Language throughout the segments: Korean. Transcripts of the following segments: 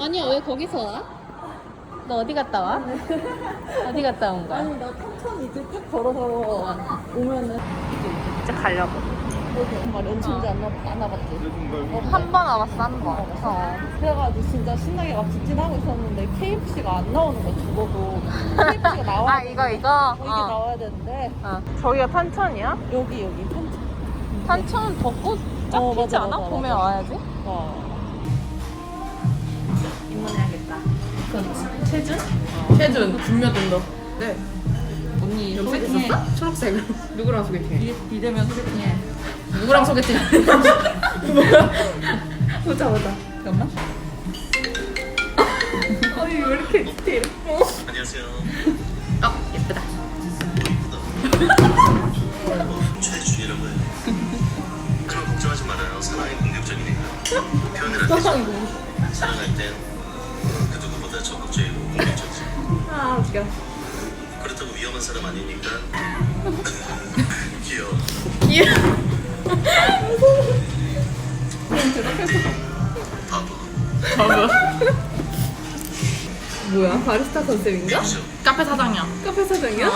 거기서 와? 너 어디 갔다 와? 어디 갔다 온 거야? 아니 나 천천히 이제 쭉 걸어서 오면은 이제 가려고. 정말 연천지 안, 나- 안 나봤지 한 번 와봤어, 한 번. 어. 그래가지고 진짜 신나게 막 직진하고 있었는데 KFC가 안 나오는 거야 죽어도 KFC가 나와야 아, 이거, 이거? 어, 이게 어. 나와야 되는데 어. 저기가 탄천이야? 여기 여기 천천 탄천 벚꽃 쫙 어, 피지 맞아, 않아? 맞아, 봄에 맞아. 와야지. 어. 체준? 체준 준비된다. 네. 언니 소개팅 했었어? 초록색. 누구랑 소개팅? 비, 비대면 소개팅해 누구랑 소개팅? 보자 보자. 잠깐만. 어이 왜 이렇게 디테일? 안녕하세요. 어 예쁘다. 최준이라고 해요. 하지만 걱정하지 말아요. 사랑이 공격적이니까. 표현을 할 때, 사랑할 땐 그 누구보다 적극적이고 공격적이지. 아 웃겨. 그렇다고 위험한 사람 아니니까. 귀여워. 예. 바보. 뭐야 바리스타 컨셉인가? 그죠? 카페 사장이야. 카페 사장이야?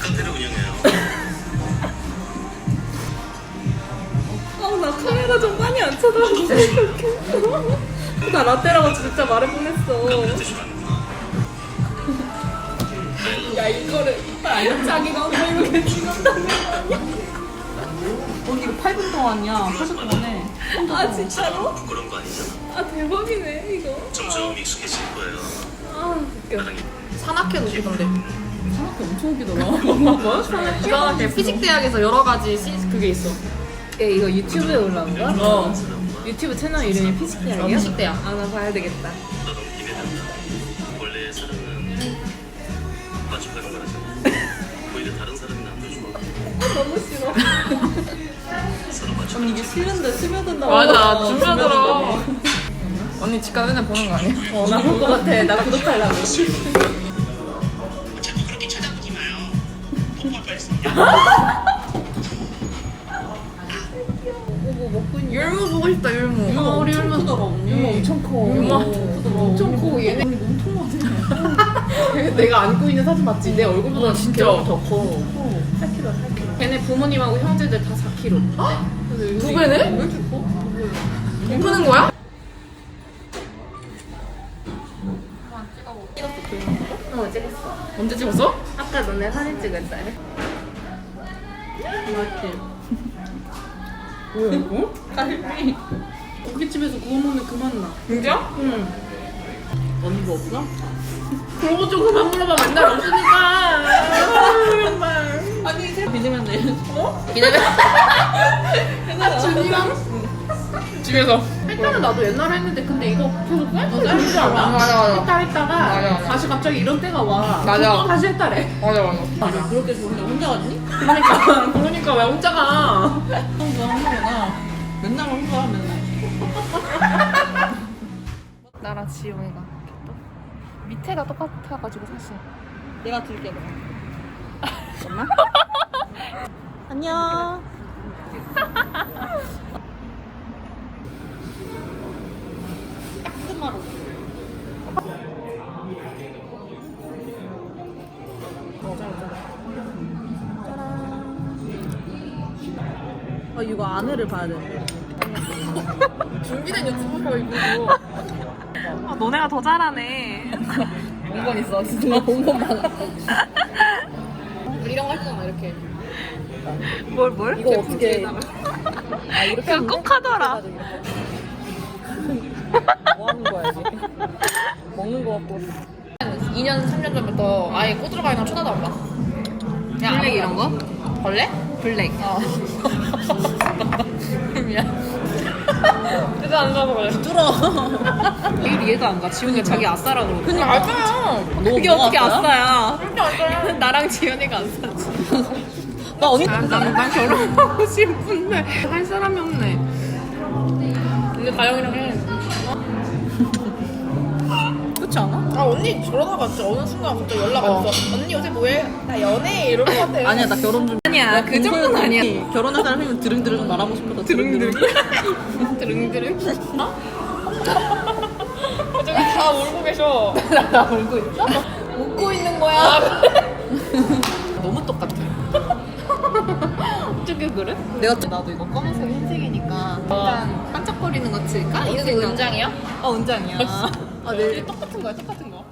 카페를 운영해요. 아나 카메라 좀 많이 안 쳐다보는데 이렇게. 나 라떼라고 진짜 말을 뻔했어. 야 이거를 자기가 뭐 이렇게 찍었다는 거 아니야? 언니 이거 8분 동안이야 8분 동안에 아 진짜로? 부끄러운 거 아니잖아. 아 대박이네 이거. 점점 익숙해질 거예요. 아 웃겨. 산악회도 오던데. 사람이 엄청 웃기더라 뭐야? 산악회? 피직 대학에서 여러 가지 시 그게 있어. 얘 이거 유튜브에 올라온 거야? 어. 유튜브 채널 이름이 피식대학이야? 피식 대학. 아 나 봐야 되겠다 너 너무 기대된다. 원래 사랑은 만족하는 거라잖아. 오히려 다른 사람이 남도 좋아. 너무 싫어. 서로 맞춰. 언니 이게 싫은데 스며든다 맞아 준비하더라. 언니 집 가서 맨날 보는 거 아니야? 어 나 볼 것 같아 나 구독하려고 자꾸 그렇게 쳐다보지 마요. 뽀뽀할 있어. 율무 보고 싶다 율무. 어, 우리 엄청 율무. 크더라 언니 이거 엄청 커 율무 엄청 크고 얘네. 내가 안고 있는 사진 맞지? 내 얼굴보다 진짜 더 커. 8kg, 8kg. 걔네 부모님하고 형제들 다 4kg. 두 배네? 왜 이렇게 커? 못 크는 거야? 어, 찍었어. 언제 찍었어? 아까 너네 사진 찍을 때. 맛있지? 뭐야 이거? 갈비 고깃집에서 구워 먹는 그 맛 나 진짜? 응 언니 뭐 없어? 그런 거 좀 그만 물어봐 맨날 없으니까. 아니 새 비대면 돼 기다려. 준이랑 집에서. 햇살은 나도 옛날에 했는데 근데 이거 계속 쌀 쌀지 않아? 맞아 맞아. 했다 했다가 맞아, 맞아. 다시 갑자기 이런 때가 와 맞아. 또 다시 했다래 맞아 맞아. 맞아 그렇게 해서 혼자 혼자 갔니? 그러니까 그러니까 왜 혼자 가? 혼자 혼자구나 맨날 혼자 맨날 나랑 지용이가 밑에가 똑같아가지고 사실. 내가 들게 그럼 잠깐만 안녕 아 이거 안에를 봐야 돼. 준비된 유튜브가 이거. 아, 너네가 더 잘하네. 본건 있어. 진짜 본건 많아. 이런 거 하잖아 이렇게. 뭘, 뭘? 이거 어떻게? 아 이렇게 그거 꼭 하더라. 뭐 하는 거야 이게? 먹는 거 같고. 2년 3년 전부터 아예 꼬들어가이나 쳐다도 안 봐. 그냥 블랙 이런 거? 벌레? 블랙. 어. 미안. 그래도 안 가서 그래. 뚫어. 일 이해가 안 가. 지용이가 자기 아싸라 그러고. 그냥 알잖아. 그게 뭐 어떻게 아싸야? 아싸야? 진짜 알잖아. 나랑 지연이가 아싸지. 나 언니 아, 난, 난 결혼하고 싶은데 할 사람이 없네. 근데 다영이랑 해. 아? 아 언니 저러다가 진짜 어느 순간 갑자기 연락 왔어. 언니 요새 뭐해? 나 연애 이럴 것 같아. 아니야 나 결혼 좀. 아니야, 그 정도는 아니야. 결혼할 사람이면 드릉드릉 말하고 싶어서 드릉드릉. 드릉드릉. 어? 저기 다 울고 계셔. 나 울고 있어? 웃고 있는 거야. 너무 똑같아. 어떻게 그래? 내가 또 나도 이거 검은색 흰색이니까 약간 반짝거리는 거 칠까? 이거 생각. 은장이야? 어 은장이야. 아, 네. 똑같은 거야, 똑같은 거.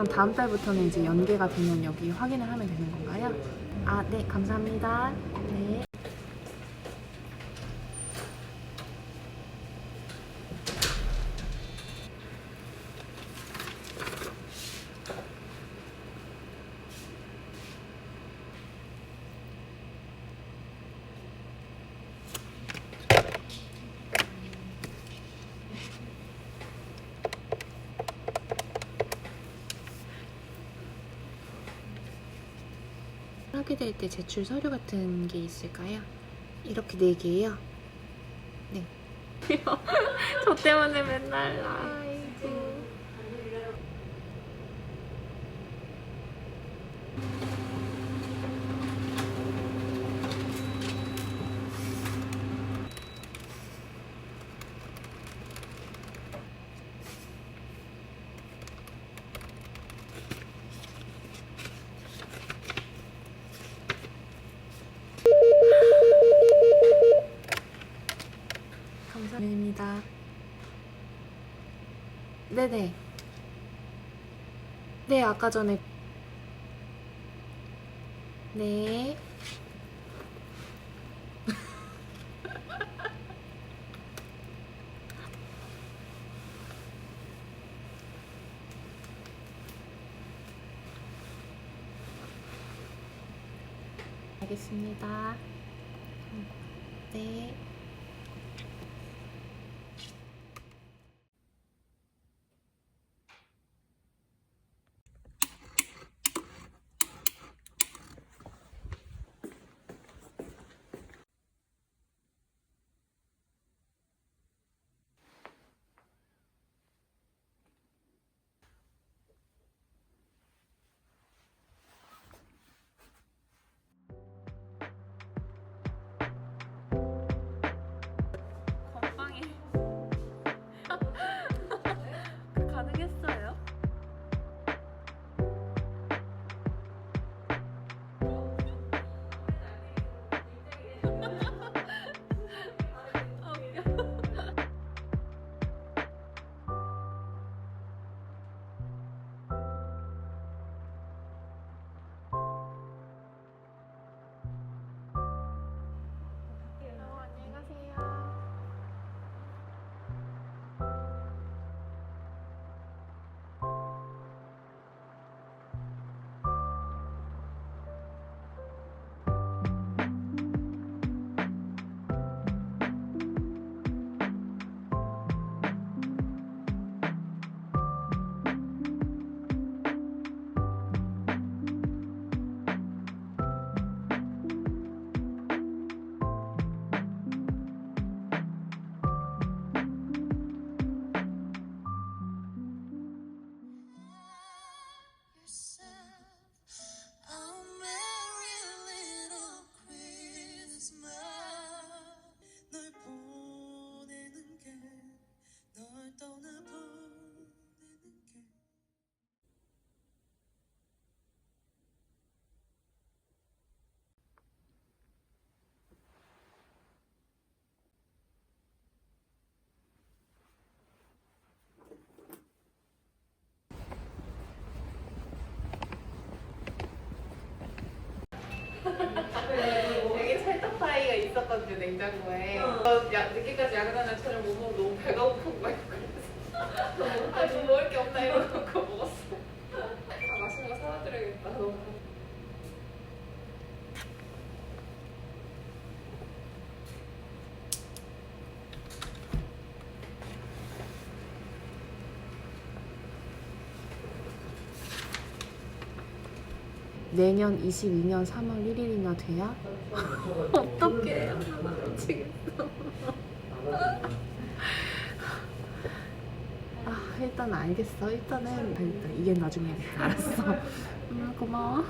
그럼 다음 달부터는 이제 연계가 되면 여기 확인을 하면 되는 건가요? 아, 네, 감사합니다. 네. 하게 될때 제출 서류 같은 게 있을까요? 이렇게 네 개예요. 네. 저 때문에 맨날 아 네네. 네, 아까 전에. 네. 놨거든요 냉장고에. 저 야, 늦게까지 야근하는 저녁 못 먹고 너무 배가 고프고 막 그래서. 아니 뭐 먹을 게 없나 이러고 먹었어. 아 맛있는 거 사다 드려야겠다. 너무. 내년 22년 3월 1일이나 돼야? 어떡해. 미치겠어. 아, 일단 알겠어. 일단은, 일단 이게 나중에 알았어. 음, 고마워.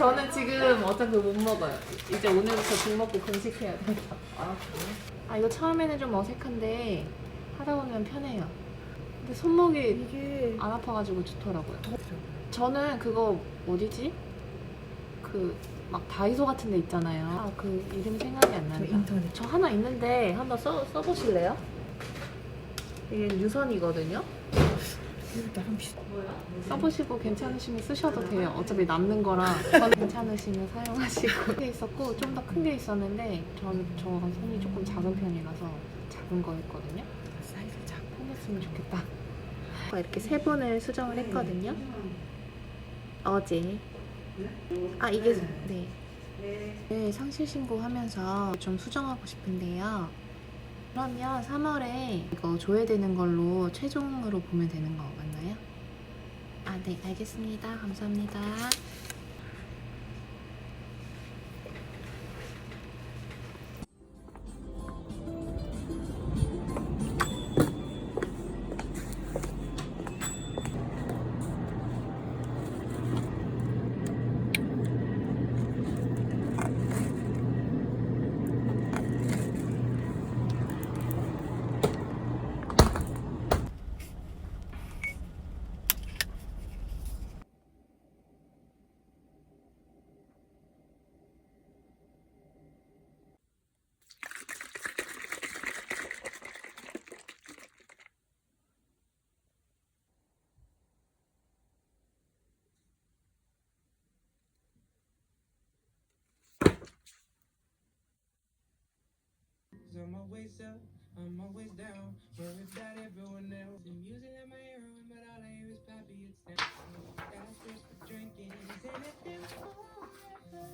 저는 지금 어차피 못 먹어요. 이제 오늘부터 죽 먹고 금식해야 돼. 아, 이거 처음에는 좀 어색한데, 하다 보면 편해요. 근데 손목이 이게 안 아파가지고 좋더라고요. 저는 그거 어디지? 그 막 다이소 같은 데 있잖아요. 아, 그 이름이 생각이 안 나요. 인터넷. 저 하나 있는데 한번 써, 써보실래요? 이게 유선이거든요. 써보시고 괜찮으시면 쓰셔도 돼요. 어차피 남는 거라 전 괜찮으시면 사용하시고. 큰 게 있었고 좀 더 큰 게 있었는데 저는 저 손이 조금 작은 편이라서 작은 거 했거든요. 사이즈 작고. 편했으면 좋겠다. 이렇게 세 분을 수정을 했거든요. 어제. 아 이게 네. 네 상실 신고하면서 좀 수정하고 싶은데요. 그러면 3월에 이거 조회되는 걸로 최종으로 보면 되는 거 맞나요? 아 네 알겠습니다. 감사합니다. I'm always up, I'm always down. Worried about everyone else. The music in my ear, but all I hear is Pappy. It's down. That's just for drinking. Is anything forever?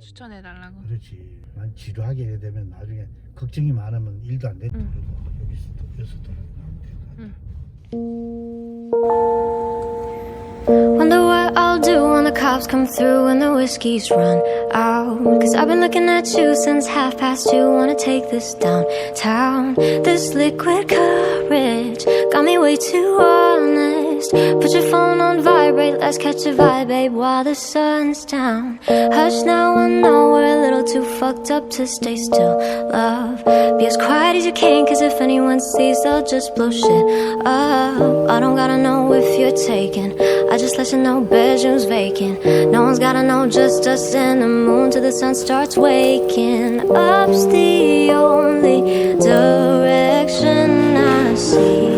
추천해 달라고. 그렇지. 만 지루하게 되면 나중에 걱정이 많으면 일도 안 돼. 응. 그리고 여기서 또 여기서 돌아가면 돼. Wonder what I'll do when the cops come through and the whiskey's run out. Cause I've been looking at you since half past two. Wanna take this downtown. This liquid courage got me way too Put your phone on vibrate, let's catch a vibe, babe, while the sun's down. Hush now, I know we're a little too fucked up to stay still. Love, be as quiet as you can, cause if anyone sees, they'll just blow shit up. I don't gotta know if you're taken. I just let you know bedroom's vacant. No one's gotta know, just us and the moon till the sun starts waking. Up's the only direction I see.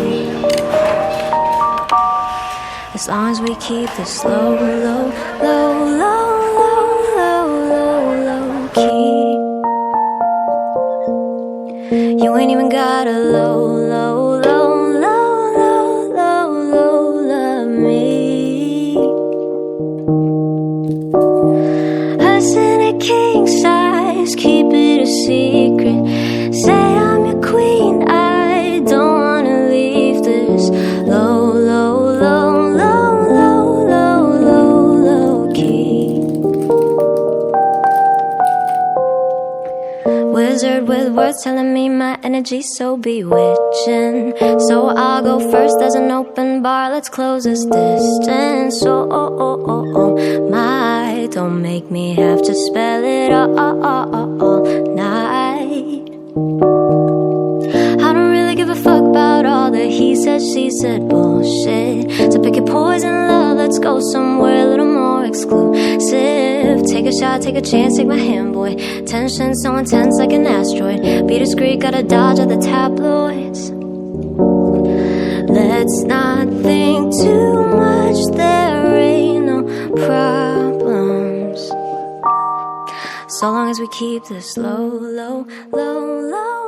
As long as we keep this low, low, low, low, low, low, low, low key. You ain't even got a low, Telling me my energy's so bewitching. So I'll go first. There's an open bar. Let's close this distance. Oh, oh, oh, oh, oh. oh. my, don't make me have to spell it all, oh, oh, said, she said bullshit. So pick your poison, love. Let's go somewhere a little more exclusive. Take a shot, take a chance, take my hand, boy. Tension so intense like an asteroid. Be discreet, gotta dodge all the tabloids. Let's not think too much, there ain't no problems. So long as we keep this low, low, low, low,